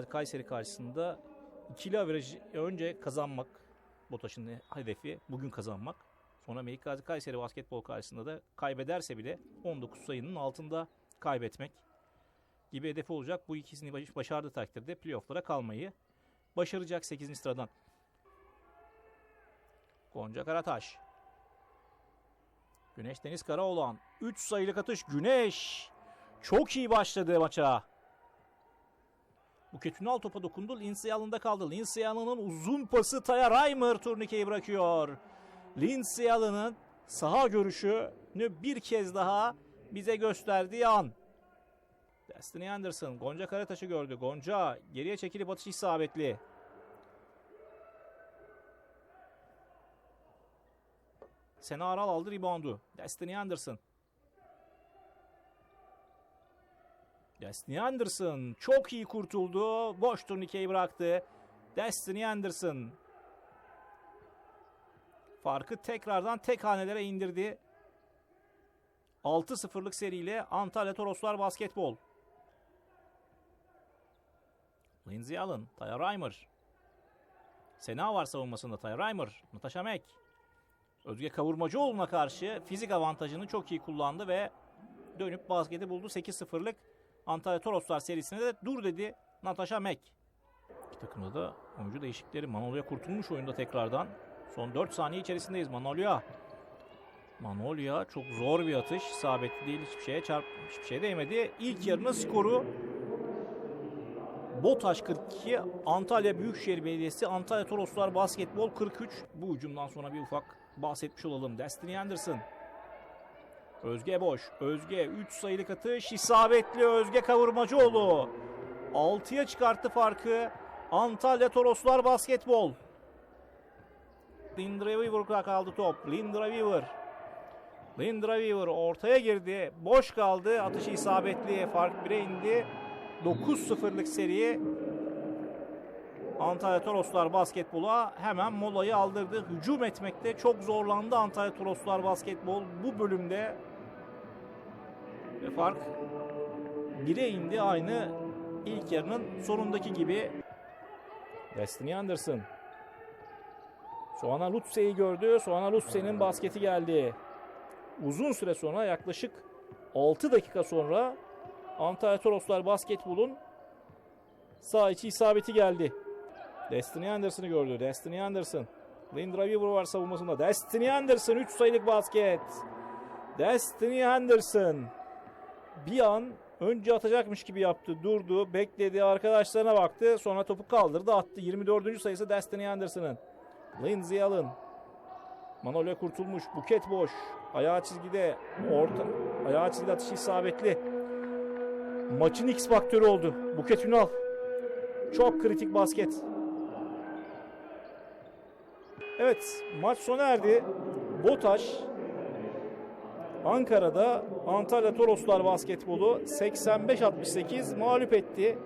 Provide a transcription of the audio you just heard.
Kayseri karşısında ikili averajı önce kazanmak BOTAŞ'ın hedefi bugün kazanmak. Sonra MK Kayseri basketbol karşısında da kaybederse bile 19 sayının altında kaybetmek gibi hedefi olacak. Bu ikisini baş- başardığı takdirde playofflara kalmayı başaracak 8. sıradan. Gonca Karataş. Güneş Deniz Karaoğlan. 3 sayılık atış. Güneş. Çok iyi başladı maça. Buket Ünal topa dokundu. Lindsay alında kaldı. Lindsay Allen'ın uzun pası Taya Reimer turnikeyi bırakıyor. Lindsay Allen'ın saha görüşünü bir kez daha bize gösterdiği an. Destiny Anderson Gonca Karataş'ı gördü. Gonca geriye çekilip atış isabetli. Sena Aral aldı reboundu. Destiny Anderson. Destiny Anderson çok iyi kurtuldu. Boş turnikeyi bıraktı. Destiny Anderson. Farkı tekrardan tek hanelere indirdi. 6-0'lık seriyle Antalya Toroslar basketbol. Lindsay Allen, Taya Reimer. Sena var savunmasında Taya Reimer, Natasha Mek. Özge Kavurmacıoğlu'na karşı fizik avantajını çok iyi kullandı ve dönüp basketi buldu. 8-0'lık Antalya Toroslar serisine de dur dedi Natasha Mek. İki takımda da oyuncu değişiklikleri. Manolya kurtulmuş oyunda tekrardan. Son 4 saniye içerisindeyiz Manolya. Manolya çok zor bir atış. İsabetli değil hiçbir şeye çarp hiçbir şeye değmedi. İlk yarının skoru BOTAŞ 42, Antalya Büyükşehir Belediyesi, Antalya Toroslar Basketbol 43. Bu hücumdan sonra bir ufak bahsetmiş olalım. Destiny Anderson. Özge boş. Özge 3 sayılık atış. isabetli Özge Kavurmacıoğlu. 6'ya çıkarttı farkı. Antalya Toroslar Basketbol. Lindra Weaver'la kaldı top. Lindra Weaver. Lindra Weaver ortaya girdi. Boş kaldı. Atışı isabetli. Fark 1'e indi. 9-0'lık seriye Antalya Toroslar basketbola hemen molayı aldırdı. Hücum etmekte çok zorlandı Antalya Toroslar basketbol bu bölümde. Fark 1'e indi aynı ilk yarının sonundaki gibi. Destiny Anderson. Soğana Lutse'yi gördü. Soğana Lutse'nin basketi geldi. Uzun süre sonra yaklaşık 6 dakika sonra Antalya Toroslar basketbolun sağ içi isabeti geldi. Destiny Anderson'ı gördü. Destiny Anderson. Lindra Weaver var savunmasında. Destiny Anderson 3 sayılık basket. Destiny Anderson bir an önce atacakmış gibi yaptı. Durdu, bekledi, arkadaşlarına baktı. Sonra topu kaldırdı, attı. 24. sayısı Destiny Anderson'ın. Lindsay Allen. Manolya kurtulmuş. Buket boş. Ayağı çizgide. Orta. Ayağı çizgide atışı isabetli. Maçın X faktörü oldu. Buket Ünal. Çok kritik basket. Evet maç sona erdi. BOTAŞ Ankara'da Antalya Toroslar basketbolu 85-68 mağlup etti.